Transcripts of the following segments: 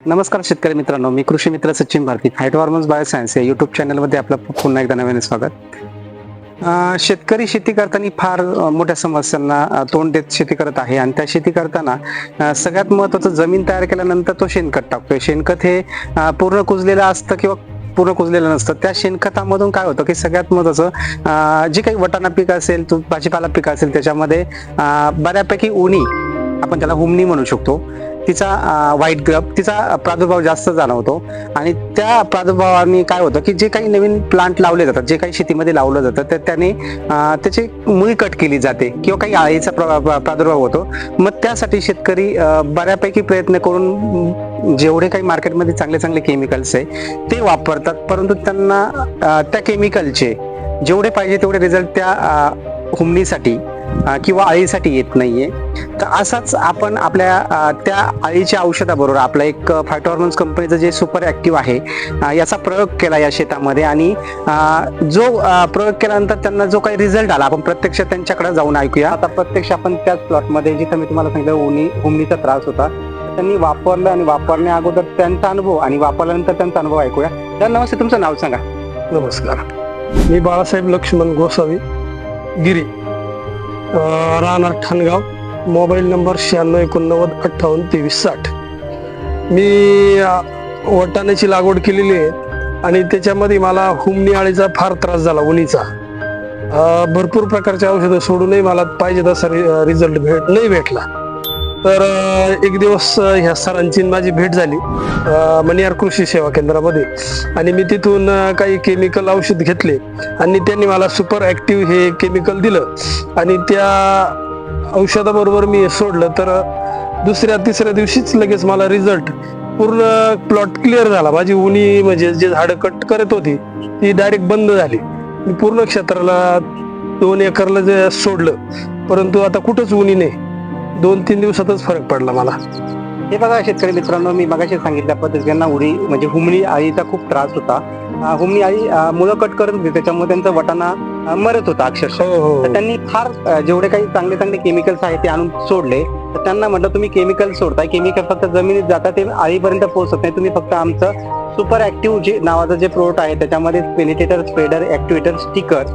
नमस्कार शेतकरी मित्रांनो मी कृषी मित्र Sachin Bharati Hyatt hormones bioscience या युट्यूब चॅनलमध्ये आपलं पुन्हा एकदा नव्याने स्वागत. शेतकरी शेती करताना फार मोठ्या समस्यांना तोंड देत शेती करत आहे आणि त्या शेती करताना सगळ्यात महत्वाचं जमीन तयार केल्यानंतर तो शेणखत टाकतोय. शेणखत हे पूर्ण कुजलेलं असतं किंवा पूर्ण कुजलेलं नसतं. त्या शेणखतामधून काय होतं की सगळ्यात महत्वाचं जे काही वटाणा पीक असेल भाजीपाला पीक असेल त्याच्यामध्ये बऱ्यापैकी उणी आपण त्याला हुमणी म्हणू शकतो. तिचा व्हाईट ग्रब तिचा प्रादुर्भाव जास्त जाणवतो. आणि त्या प्रादुर्भावाने काय होतं की जे काही नवीन प्लांट लावले जातात जे काही शेतीमध्ये लावलं जातं तर त्याने त्याची मुळी कट केली जाते किंवा काही आळीचा प्रादुर्भाव होतो. मग त्यासाठी शेतकरी बऱ्यापैकी प्रयत्न करून जेवढे काही मार्केटमध्ये चांगले चांगले केमिकल्स आहे ते वापरतात. परंतु त्यांना त्या केमिकलचे जेवढे पाहिजे तेवढे रिझल्ट त्या हुमणीसाठी किंवा आळीसाठी येत नाहीये. तर असाच आपण आपल्या त्या अळीच्या औषधाबरोबर आपलं एक फायटॉर्मन्स कंपनीचं जे सुपर ऍक्टिव्ह आहे याचा प्रयोग केला या शेतामध्ये आणि जो प्रयोग केल्यानंतर त्यांना जो काही रिझल्ट आला आपण प्रत्यक्ष त्यांच्याकडे जाऊन ऐकूया. आता प्रत्यक्ष आपण त्याच प्लॉटमध्ये जिथं मी तुम्हाला सांगितलं उनी उमनीचा त्रास होता त्यांनी वापरलं आणि वापरण्या अगोदर त्यांचा अनुभव आणि वापरल्यानंतर त्यांचा अनुभव ऐकूया. तर नमस्ते तुमचं नाव सांगा. नमस्कार. मी बाळासाहेब लक्ष्मण गोसावी गिरी राहणार ठाणगाव. मोबाईल नंबर शहाण्णव एकोणनव्वद अठ्ठावन्न तेवीस साठ. मी वटाण्याची वाटाण्याची लागवड केलेली आहे आणि त्याच्यामध्ये मला हुमणी आळीचा फार त्रास झाला उन्हीचा. भरपूर प्रकारचे औषधं सोडूनही मला पाहिजे तसा रि रिझल्ट भेट नाही भेटला. तर एक दिवस ह्या सरांची माझी भेट झाली मनियार मणियार कृषी सेवा केंद्रामध्ये. आणि मी तिथून काही केमिकल औषध घेतले आणि त्यांनी मला सुपर ॲक्टिव्ह हे केमिकल दिलं. आणि त्या औषधाबरोबर मी सोडलं तर दुसऱ्या तिसऱ्या दिवशीच लगेच मला रिझल्ट पूर्ण प्लॉट क्लिअर झाला. माझी उन्ही म्हणजे जे झाडं कट करत होती ती डायरेक्ट बंद झाली. मी पूर्ण क्षेत्राला दोन एकरला जे सोडलं परंतु आता कुठंच उन्ही नाही. दोन तीन दिवसातच फरक पडला मला. हे बघा शेतकरी मित्रांनो मी मगाशी सांगितल्या पद्धतीने उडी म्हणजे हुमणी आळीचा खूप त्रास होता. हुमणी आळी अं, मुलं कट करत होती त्याच्यामुळे त्यांचा वटाणा मरत होता अक्षरशः. हो हो तर त्यांनी फार जेवढे काही चांगले चांगले केमिकल्स आहेत ते आणून सोडले. तर त्यांना म्हटलं तुम्ही केमिकल सोडताय. केमिकल फक्त जमिनीत जातात ते आळीपर्यंत पोहोचत नाही. तुम्ही फक्त आमचं सुपर ऍक्टिव्ह जे नावाचं जे प्रोडक्ट आहे त्याच्यामध्ये पेनिटेटर स्प्रेडर ऍक्टिवेटर स्टिकर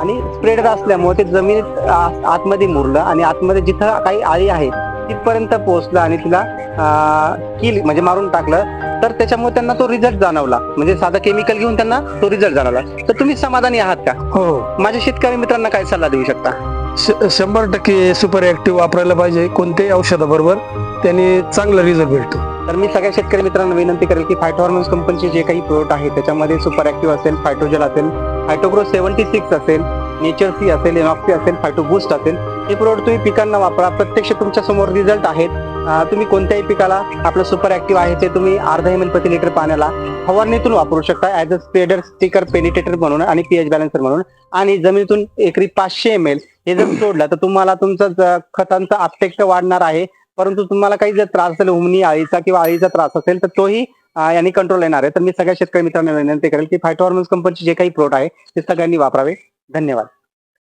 आणि स्प्रेडर असल्यामुळे ते जमिनीत आतमध्ये मुरलं आणि आतमध्ये जिथं काही आळी आहे तिथपर्यंत पोहोचलं आणि तिला किल म्हणजे मारून टाकलं तर त्याच्यामुळे त्यांना तो रिझल्ट जाणवला. म्हणजे साधा केमिकल घेऊन त्यांना तो रिझल्ट जाणवला. तर तुम्ही समाधानी आहात का? हो. माझ्या शेतकरी मित्रांना काय सल्ला देऊ शकता? शंभर टक्के सुपर ऍक्टिव्ह वापरायला पाहिजे. कोणत्याही औषधाबरोबर त्याने चांगला रिझल्ट भेटतो. तर मी सगळ्या शेतकरी मित्रांना विनंती करेल की फायटोहॉर्मोन्स कंपनीचे जे काही प्रोडक्ट आहे त्याच्यामध्ये सुपर ऍक्टिव्ह असेल फायटोजेल असेल फायटोग्रो सेव्हन्टी सिक्स असेल नेचर सी असेल एनॉक्सी असेल फायटो बूस्ट असेल हे प्रोडक्ट तुम्ही पिकांना वापरा. प्रत्यक्ष तुमच्यासमोर रिझल्ट आहेत. तुम्ही कोणत्याही पिकाला आपलं सुपर ऍक्टिव्ह आहे ते तुम्ही अर्धा एम एल प्रति लिटर पाण्याला फवारणीतून वापरू शकता. As a spreader sticker penetrator म्हणून आणि पीएच बॅलन्सर म्हणून. आणि जमिनीतून एकरी पाचशे एम एल हे जर सोडलं तर तुम्हाला तुमचं खतांचा आपटेक वाढणार आहे. परंतु तुम्हाला काही जर त्रास असेल उमनी आळीचा किंवा आळीचा त्रास असेल तर तोही यांनी कंट्रोल येणार आहे. तर मी सगळ्या शेतकरी मित्रांना विनंती करेल की फायटॉर्मन्स कंपनीचे जे काही प्रोडक्ट आहे ते सगळ्यांनी वापरावे. धन्यवाद.